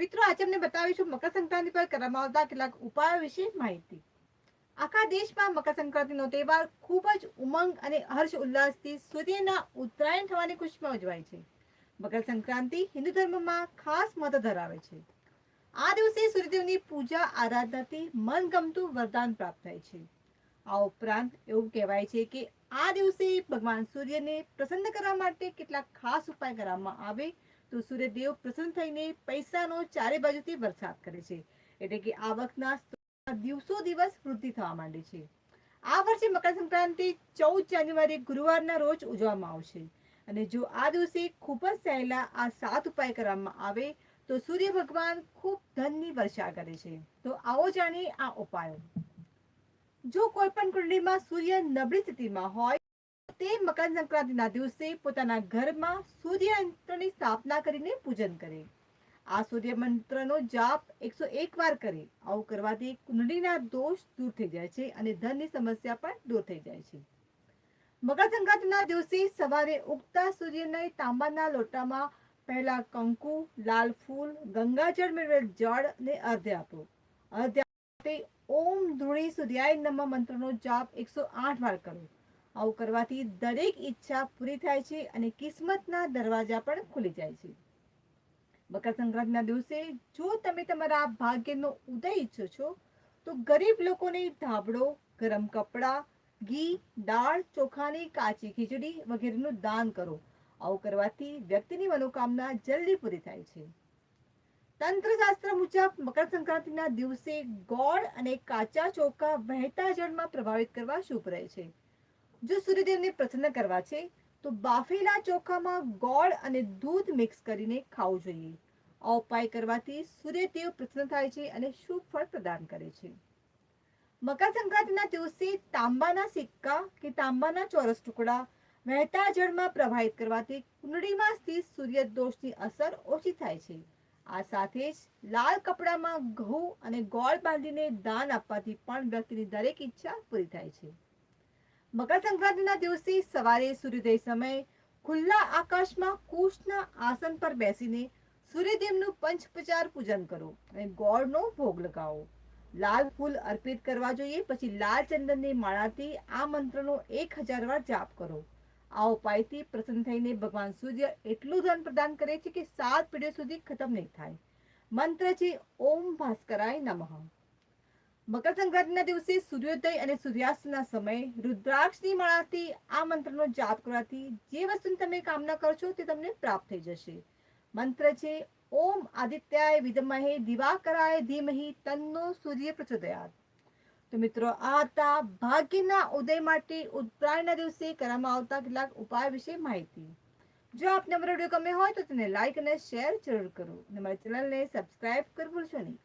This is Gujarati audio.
મિત્રો, આજે અમને બતાવીશું મકર સંક્રાંતિ પર કરવામાં આવતા કેટલાક ઉપાયો વિશે માહિતી. આખા દેશમાં મકર સંક્રાંતિનો તહેવાર ખૂબ જ ઉમંગ અને હર્ષ ઉલ્લાસથી સૂર્યના ઉત્તરાયણ થવાની ખુશીમાં ઉજવાય છે. મકર સંક્રાંતિ હિન્દુ ધર્મમાં ખાસ મહત્વ ધરાવે છે. આ દિવસે સૂર્યદેવની પૂજા, આરાધનાથી મનગમતું વરદાન પ્રાપ્ત થાય છે. આ ઉપરાંત એવું કહેવાય છે કે આ દિવસે ભગવાન સૂર્યને પ્રસન્ન કરવા માટે કેટલાક ખાસ ઉપાય કરવામાં આવે તો સૂર્યદેવ પ્રસન્ન થઈને પૈસાનો ચારે બાજુથી વરસાદ કરે છે. એટલે કે આવકના દિવસો દિવસ વૃદ્ધિ થવા માંડે છે. આ વર્ષે મકર સંક્રાંતિ ચૌદ જાન્યુઆરી ગુરુવારના રોજ ઉજવવામાં આવશે. અને જો આ દિવસે ખૂબ જ સહેલા આ સાત ઉપાય કરવામાં આવે, તો સૂર્ય ભગવાન ખૂબ ધનની વર્ષા કરે છે. તો આવો જાણીએ આ ઉપાયો. જો કોઈ પણ કુંડળીમાં સૂર્ય નબળી સ્થિતિમાં હોય તે મકર સંક્રાંતિના દિવસે પોતાના ઘરમાં સૂર્ય યંત્રની સ્થાપના કરીને પૂજન કરે. આ સૂર્ય મંત્રનો જાપ એકસો એક વાર કરે. આવું કરવાથી કુંડળીના દોષ દૂર થઈ જાય છે અને ધનની સમસ્યા પણ દૂર થઈ જાય છે. મકર સંક્રાંતિના દિવસે સવારે ઉગતા સૂર્યને તાંબાના લોટામાં પહેલા કંકુ, લાલ ફૂલ, ગંગાજળ મેળવેલ જળ ને અર્ધ્ય આપો. અર્ધ્ય ઓમ ધૂણી સૂર્યાય નમ મંત્રનો જાપ એકસો આઠ વાર કરો. આવું કરવાથી દરેક ઈચ્છા પૂરી થાય છે અને કિસ્મતના દરવાજા પણ ખુલી જાય છે. મકર સંક્રાંતિના દિવસે જો તમે તમારા ભાગ્યનો ઉદય ઈચ્છો છો, તો ગરીબ લોકોને ધાબળો, ગરમ કપડાં, ઘી, દાળ, ચોખાની કાચી ખીચડી વગેરેનું દાન કરો. આવું કરવાથી વ્યક્તિની મનોકામના જલ્દી પૂરી થાય છે. તંત્રશાસ્ત્ર મુજબ મકર સંક્રાંતિના દિવસે ગોળ અને કાચા ચોખા વહેતા જળમાં પ્રભાવિત કરવા શુભ રહે છે. જો સૂર્યદેવને પ્રસન્ન કરવા છે, તો બાફેલા ચોખામાં ગોળ અને દૂધ મિક્સ કરીને ખાવું જોઈએ. આ ઉપાય કરવાથી સૂર્યદેવ પ્રસન્ન થાય છે અને શુભ ફળ પ્રદાન કરે છે. મકર સંક્રાંતિના દિવસે તાંબાના સિક્કા કે તાંબાના ચોરસ ટુકડા વહેતા જળમાં પ્રવાહિત કરવાથી કુંડળીમાં સ્થિત સૂર્ય દોષની અસર ઓછી થાય છે. આ સાથે જ લાલ કપડામાં ઘઉં અને ગોળ બાંધીને દાન આપવાથી પણ વ્યક્તિની દરેક ઈચ્છા પૂરી થાય છે. મકર સંક્રાંતિના દિવસે સવારે સૂર્યોદય સમયે ખુલ્લા આકાશમાં કુશના આસન પર બેસીને સૂર્યદેવનું પંચપચાર પૂજન કરો અને ગોળનો ભોગ લગાવો. લાલ ફૂલ અર્પિત કરવા જોઈએ, પછી લાલ ચંદનની માળાથી આ મંત્રનો એક હજાર વાર જાપ કરો. આ ઉપાયથી પ્રસન્ન થઈને ભગવાન સૂર્ય એટલું ધન પ્રદાન કરે છે કે સાત પેઢીઓ સુધી ખતમ નહીં થાય. મંત્ર છે, ઓમ ભાસ્કરાય નમઃ. મકર સંક્રાંતિના દિવસે સૂર્યોદય અને સૂર્યાસ્તના સમયે રુદ્રાક્ષની માળાથી આ મંત્રનો જાપ કરવાથી જે વસ્તુની તમે કામના કરો છો તે તમને પ્રાપ્ત થઈ જશે. મંત્ર છે, ઓમ આદિત્યાય વિદમહે દિવાકરાય ધીમહિ તન્નો સૂર્ય પ્રચોદયાત. તો મિત્રો, આ હતા ભાગ્યના ઉદય માટે ઉત્તરાયણના દિવસે કરવામાં આવતા કેટલાક ઉપાય વિશે માહિતી. જો આપને અમારો વીડિયો ગમે હોય તો તેને લાઈક અને શેર જરૂર કરો. અને મારી ચેનલને સબસ્ક્રાઇબ કરવું ભૂલશો નહીં.